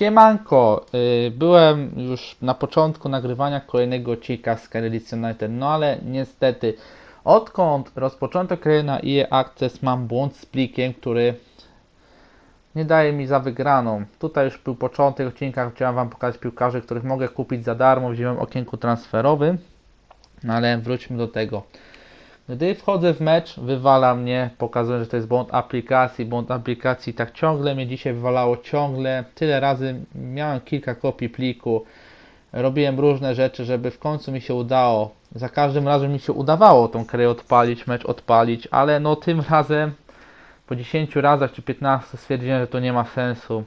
Siemanko, y, byłem już na początku nagrywania kolejnego odcinka z Leeds United, no ale niestety odkąd rozpoczęto karierę na EA Access mam błąd z plikiem, który nie daje mi za wygraną. Tutaj już był początek odcinka, chciałem Wam pokazać piłkarzy, których mogę kupić za darmo w zimowym okienku transferowym, no ale wróćmy do tego. Gdy wchodzę w mecz, wywala mnie, pokazuje, że to jest błąd aplikacji, błąd aplikacji, tak ciągle mnie dzisiaj wywalało, ciągle, tyle razy miałem kilka kopii pliku, robiłem różne rzeczy, żeby w końcu mi się udało, za każdym razem mi się udawało tą grę odpalić, mecz odpalić, ale no tym razem, po 10 razach czy 15 stwierdziłem, że to nie ma sensu.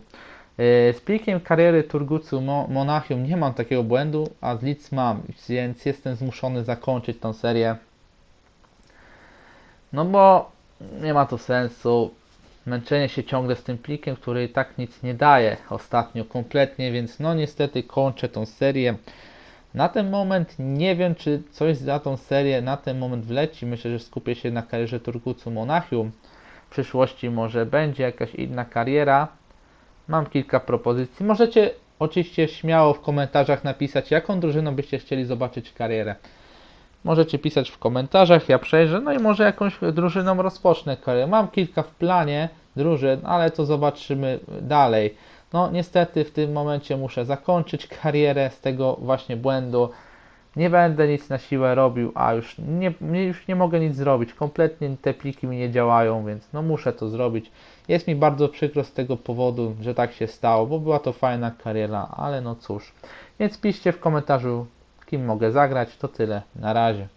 Yy, Z plikiem kariery Turgucu Mo- Monachium nie mam takiego błędu, a z Leeds mam, więc jestem zmuszony zakończyć tą serię. No bo nie ma to sensu. Męczenie się ciągle z tym plikiem, który i tak nic nie daje ostatnio kompletnie, więc no niestety kończę tą serię. Na ten moment nie wiem, czy coś za tą serię na ten moment wleci. Myślę, że skupię się na karierze Turkucu Monachium. W przyszłości może będzie jakaś inna kariera. Mam kilka propozycji. Możecie oczywiście śmiało w komentarzach napisać, jaką drużyną byście chcieli zobaczyć karierę. Możecie pisać w komentarzach, ja przejrzę, no i może jakąś drużyną rozpocznę karierę. Mam kilka w planie drużyn, ale to zobaczymy dalej. No niestety w tym momencie muszę zakończyć karierę z tego właśnie błędu. Nie będę nic na siłę robił, a już nie, już nie mogę nic zrobić. Kompletnie te pliki mi nie działają, więc no muszę to zrobić. Jest mi bardzo przykro z tego powodu, że tak się stało, bo była to fajna kariera, ale no cóż. Więc piszcie w komentarzu, kim mogę zagrać. To tyle. Na razie.